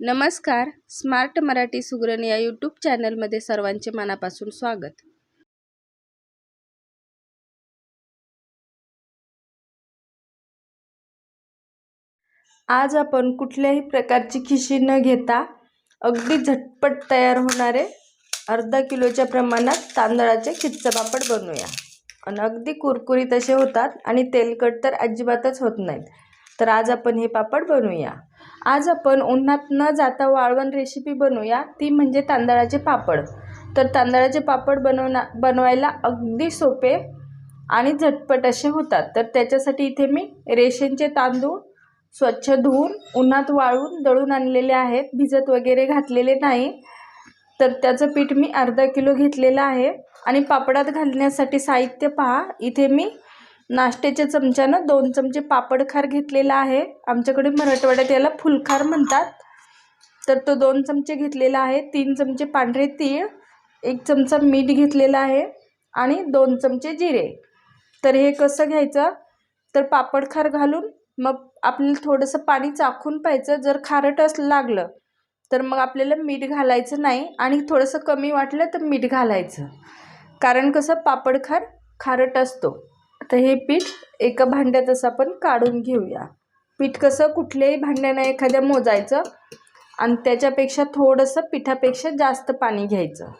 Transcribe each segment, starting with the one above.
नमस्कार. स्मार्ट मराठी सुगरण या यूट्यूब चॅनलमध्ये सर्वांचे मनापासून स्वागत. आज आपण कुठल्याही प्रकारची खिशी न घेता अगदी झटपट तयार होणारे अर्धा किलोच्या प्रमाणात तांदळाचे खिच्च पापड बनवूया. आणि अगदी कुरकुरीत असे होतात आणि तेलकट तर अजिबातच होत नाहीत. तर आज आपण हे पापड बनवूया. आज आपण उन्हात न जाता वाळवण रेसिपी बनवूया. ती म्हणजे तांदळाचे पापड. तर तांदळाचे पापड बनवना बनवायला अगदी सोपे आणि झटपट असे होतात. तर त्याच्यासाठी इथे मी रेशनचे तांदूळ स्वच्छ धुवून उन्हात वाळून दळून आणलेले आहेत. भिजत वगैरे घातलेले नाही. तर त्याचं पीठ मी अर्धा किलो घेतलेलं आहे. आणि पापडात घालण्यासाठी साहित्य पहा. इथे मी नाश्त्याच्या चमच्यानं दोन चमचे पापडखार घेतलेला आहे. आमच्याकडे मराठवाड्यात याला फुलखार म्हणतात. तर तो दोन चमचे घेतलेला आहे. तीन चमचे पांढरे तीळ एक चमचा मीठ घेतलेला आहे आणि दोन चमचे जिरे. तर हे कसं घ्यायचं? तर पापडखार घालून मग आपल्याला थोडंसं पाणी चाखून पाहायचं जर खारट असं लागलं तर मग आपल्याला मीठ घालायचं नाही आणि थोडंसं कमी वाटलं तर मीठ घालायचं. कारण कसं? पापडखार खारट असतो. तर हे पीठ एका भांड्यात असं आपण काढून घेऊया. पीठ कसं कुठल्याही भांड्यानं एखाद्या मोजायचं आणि त्याच्यापेक्षा थोडंसं पिठापेक्षा जास्त पाणी घ्यायचं.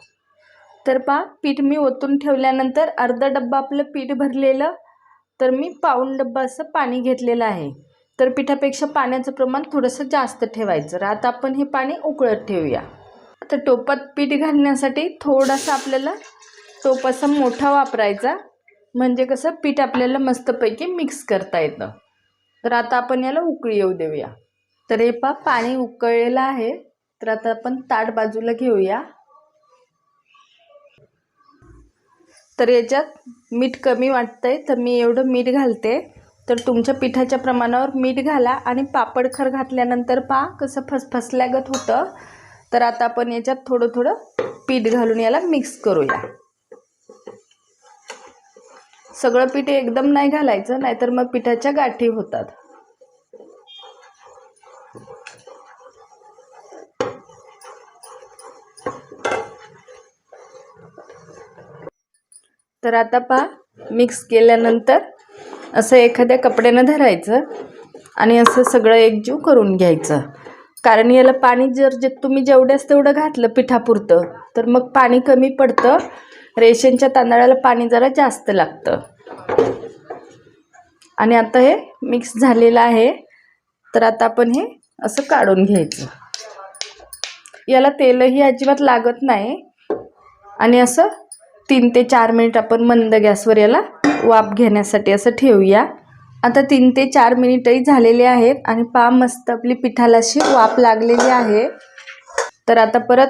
तर पा पीठ मी ओतून ठेवल्यानंतर अर्धा डब्बा आपलं पीठ भरलेलं तर मी पाऊण डब्बा असं पाणी घेतलेलं आहे. तर पिठापेक्षा पाण्याचं प्रमाण थोडंसं जास्त ठेवायचं. आता आपण हे पाणी उकळत ठेवूया. आता टोपात पीठ घालण्यासाठी थोडासा आपल्याला टोप असा मोठा वापरायचा. म्हणजे कसं पीठ आपल्याला मस्तपैकी मिक्स करता येतं. तर आता आपण याला उकळी येऊ देऊया. तर हे पा पाणी उकळलेलं आहे. तर आता आपण ताट बाजूला घेऊया. तर याच्यात मीठ कमी वाटतंय तर मी एवढं मीठ घालते. तर तुमच्या पिठाच्या प्रमाणावर मीठ घाला आणि पापडखर घातल्यानंतर पहा कसं फसफसल्यागत होतं. तर आता आपण याच्यात थोडं थोडं पीठ घालून याला मिक्स करूया. सगळं पीठ एकदम नाही घालायचं नाहीतर मग पिठाच्या गाठी होतात. तर आता पहा मिक्स केल्यानंतर असं एखाद्या कपड्यानं धरायचं आणि असं सगळं एकजीव करून घ्यायचं. कारण याला पाणी जर जे तुम्ही जेवढ्याच तेवढं घातलं पिठापुरतं तर मग पाणी कमी पडतं रेशनच्या तांदळाला पाणी जरा जास्त लागतं. आणि आता हे मिक्स झालेलं आहे. तर आता आपण हे असं काढून घ्यायचं. याला तेलही अजिबात लागत नाही. आणि असं तीन ते चार मिनिट आपण मंद गॅसवर याला वाफ घेण्यासाठी असं ठेवूया. आता तीन ते चार मिनिटही झालेले आहेत आणि पा मस्त आपली पिठाला अशी वाफ लागलेली आहे. तर आता परत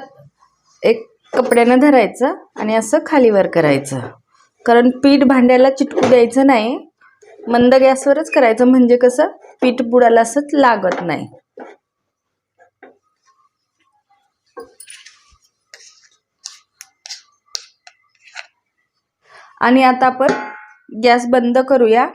एक कपड्यानं धरायचं आणि असं खालीवर करायचं. कारण पीठ भांड्याला चिटकू द्यायचं नाही. मंद गॅसवरच करायचं म्हणजे कसं? पीठ बुडाला असंच लागत नाही. आणि आता आपण गॅस बंद करूया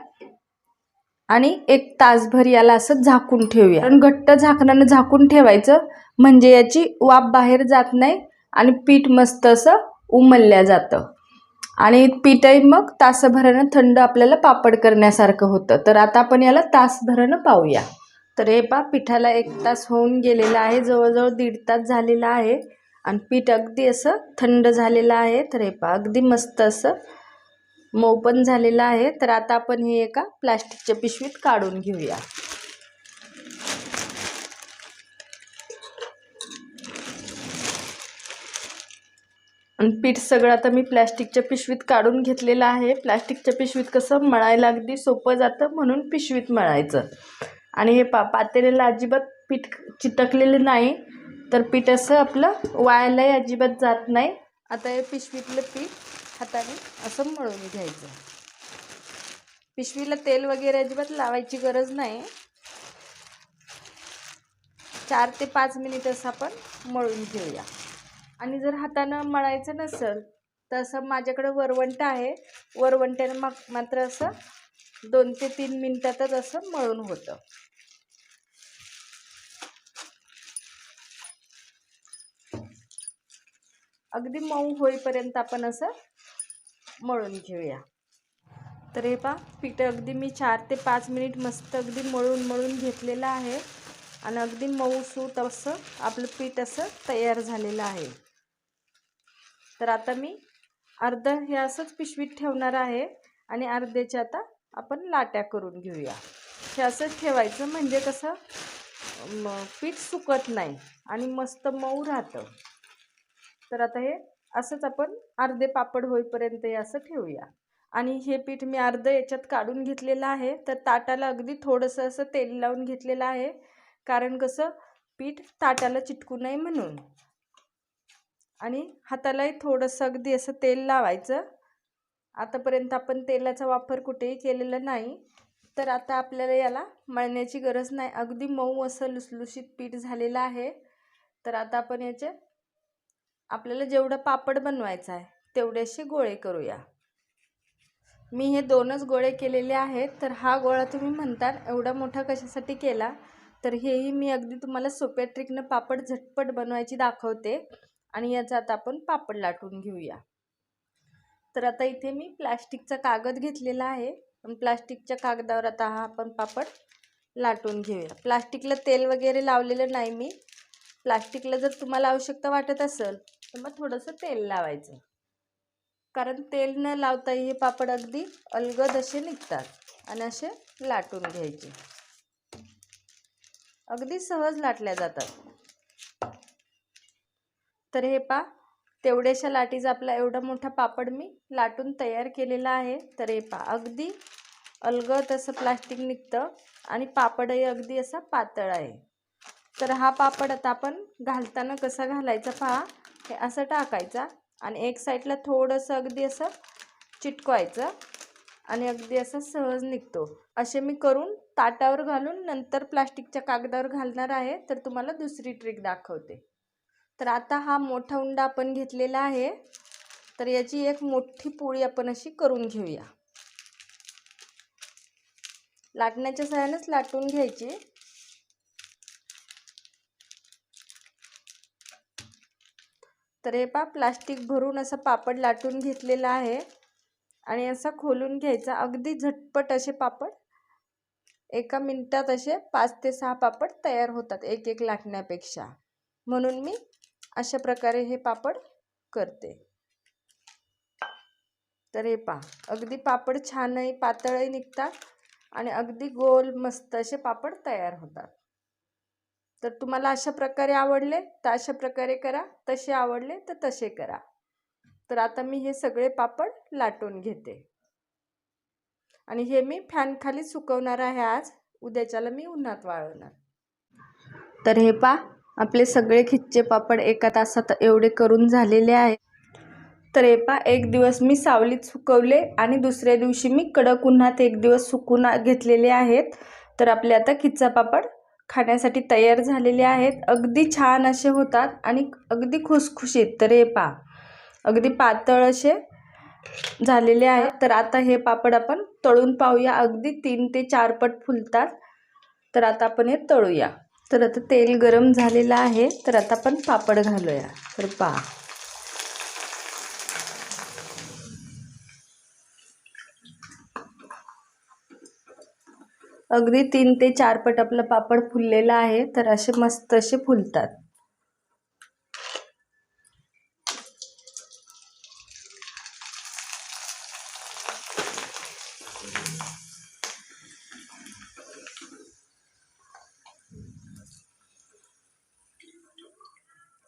आणि एक तासभर याला असं झाकून ठेवूया. कारण घट्ट झाकणानं झाकून ठेवायचं म्हणजे याची वाफ बाहेर जात नाही. आणि पीठ मस्त असं उमलल्या जातं. आणि पीठही मग तासभरानं थंड आपल्याला पापड करण्यासारखं होतं. तर आता आपण याला तासभरानं पाहूया. तर हे पा पिठाला एक तास होऊन गेलेला आहे. जवळजवळ दीड तास झालेला आहे. आणि पीठ अगदी असं थंड झालेलं आहे. तर हे पा अगदी मस्त असं मऊ पण झालेलं आहे. तर आता आपण हे एका प्लास्टिकच्या पिशवीत काढून घेऊया. पीठ सगळं आता मी प्लॅस्टिकच्या पिशवीत काढून घेतलेलं आहे. प्लॅस्टिकच्या पिशवीत कसं मळायला अगदी सोपं जातं म्हणून पिशवीत मळायचं. आणि हे पा पातेल्याला अजिबात पीठ चिटकलेलं नाही. तर पीठ असं आपलं वायालाही अजिबात जात नाही. आता हे पिशवीतलं पीठ हाताने असं मळून घ्यायचं. पिशवीला तेल वगैरे अजिबात लावायची गरज नाही. चार ते पाच मिनिट असं आपण मळून घेऊया. आणि जर हातानं मळायचं नसेल तर असं माझ्याकडे वरवंट आहे. वरवंट्यानं मग मात्र असं दोन ते तीन मिनटातच असं मळून होतं. अगदी मऊ होईपर्यंत आपण असं मळून घेऊया. तर हे पा पीठ अगदी मी चार ते पाच मिनिट मस्त अगदी मळून मळून घेतलेलं आहे. आणि अगदी मऊसूत असं आपलं पीठ असं तयार झालेलं आहे. तर आता मी अर्ध हे असंच पिशवीत ठेवणार आहे आणि अर्ध्याच्या आता आपण लाट्या करून घेऊया. हे असंच ठेवायचं म्हणजे कसं पीठ सुकत नाही आणि मस्त मऊ राहतं. तर आता हे असंच आपण अर्धे पापड होईपर्यंत हे असं ठेवूया. आणि हे पीठ मी अर्धं याच्यात काढून घेतलेलं आहे. तर ताटाला अगदी थोडंसं असं तेल लावून घेतलेलं आहे. कारण कसं? पीठ ताटाला चिटकू नये म्हणून. आणि हातालाही थोडंसं अगदी असं तेल लावायचं. आतापर्यंत आपण तेलाचा वापर कुठेही केलेला नाही. तर आता आपल्याला याला मळण्याची गरज नाही. अगदी मऊ असं लुसलुशीत पीठ झालेलं आहे. तर आता आपण याचे आपल्याला जेवढं पापड बनवायचं आहे तेवढेसे गोळे करूया. मी हे दोनच गोळे केलेले आहेत. तर हा गोळा तुम्ही म्हणताल एवढा मोठा कशासाठी केला? तर हेही मी अगदी तुम्हाला सोप्या ट्रिकनं पापड झटपट बनवायची दाखवते. आणि याचा आता आपण पापड लाटून घेऊया. तर आता इथे मी प्लॅस्टिकचा कागद घेतलेला आहे. आणि प्लास्टिकच्या कागदावर आता हा आपण पापड लाटून घेऊया. प्लास्टिकला तेल वगैरे लावलेलं नाही मी. प्लास्टिकला जर तुम्हाला आवश्यकता वाटत असेल तर मग थोडंसं तेल लावायचं. कारण तेल न लावताही हे पापड अगदी अलगद असे निघतात. आणि असे लाटून घ्यायचे. अगदी सहज लाटल्या जातात. तर हे पा तेवढ्याशा लाटीचा आपला एवढा मोठा पापड मी लाटून तयार केलेला आहे. तर हे पा अगदी अलगत असं प्लास्टिक निघतं आणि पापडही अगदी असा पातळ आहे. तर हा पापड आता आपण घालताना कसा घालायचा पहा हे असं टाकायचा आणि एक साईडला थोडंसं अगदी असं चिटकवायचं. आणि अगदी असा सहज निघतो. असे मी करून ताटावर घालून नंतर प्लास्टिकच्या कागदावर घालणार आहे तर तुम्हाला दुसरी ट्रिक दाखवते. तर आता हा मोठा उंडा आपण घेतलेला आहे. तर याची एक मोठी पोळी आपण अशी करून घेऊया. लाटण्याच्या सहाय्यानेच लाटून घ्यायची. तर हे पा प्लास्टिक भरून असं पापड लाटून घेतलेलं आहे. आणि असा खोलून घ्यायचा. अगदी झटपट असे पापड. एका मिनटात असे पाच ते सहा पापड तयार होतात एक एक लाटण्यापेक्षा. म्हणून मी अशा प्रकारे हे पापड करते. तर हे पा अगदी पापड छानही पातळही निघतात आणि अगदी गोल मस्त असे पापड तयार होतात. तर तुम्हाला अशा प्रकारे आवडले तर अशा प्रकारे करा तसे आवडले तर तसे करा. तर आता मी हे सगळे पापड लाटून घेते. आणि हे मी फॅनखाली सुकवणार आहे आज. उद्याच्याला मी उन्हात वाळवणार. तर हे पा आपले सगळे खिच्चे पापड एका तासात एवढे करून झालेले आहे तर हे पा एक दिवस मी सावलीत सुकवले आणि दुसऱ्या दिवशी मी कडक उन्हात एक दिवस सुकून घेतलेले आहेत. तर आपले आता खिच्चा पापड खाण्यासाठी तयार झालेले आहेत. अगदी छान असे होतात आणि अगदी खुसखुशीत. तर हे पा अगदी पातळ असे झालेले आहे. तर आता हे पापड आपण तळून पाहूया. अगदी तीन ते चार पट फुलतात. तर आता आपण हे तळूया. तर आता तेल गरम झालेलं आहे. तर आता आपण पापड घालूया. तर पहा. अगदी तीन ते चार पट आपलं पापड फुललेलं आहे. तर असे मस्त असे फुलतात.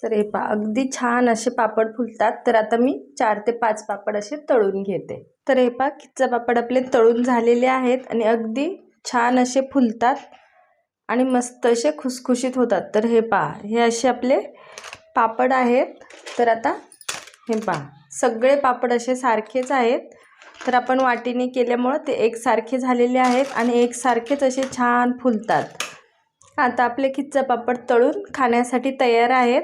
तर हे पा अगदी छान असे पापड फुलतात. तर आता मी चार ते पाच पापड असे तळून घेते. तर हे पा किच्चा पापड आपले तळून झालेले आहेत आणि अगदी छान असे फुलतात आणि मस्त असे खुसखुशीत होतात. तर हे पहा हे असे आपले पापड आहेत. तर आता हे पहा सगळे पापड असे सारखेच आहेत. तर आपण वाटीने केल्यामुळं ते एकसारखे झालेले आहेत आणि एकसारखेच असे छान फुलतात. आता आपले खिच्चा पापड तळून खाण्यासाठी तयार आहेत.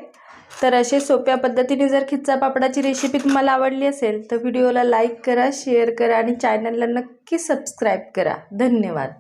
तर असे सोप्या पद्धतीने जर खिच्चा पापडाची रेसिपी तुम्हाला आवडली असेल तर व्हिडिओला लाईक करा शेअर करा आणि चॅनलला नक्की सबस्क्राईब करा. धन्यवाद.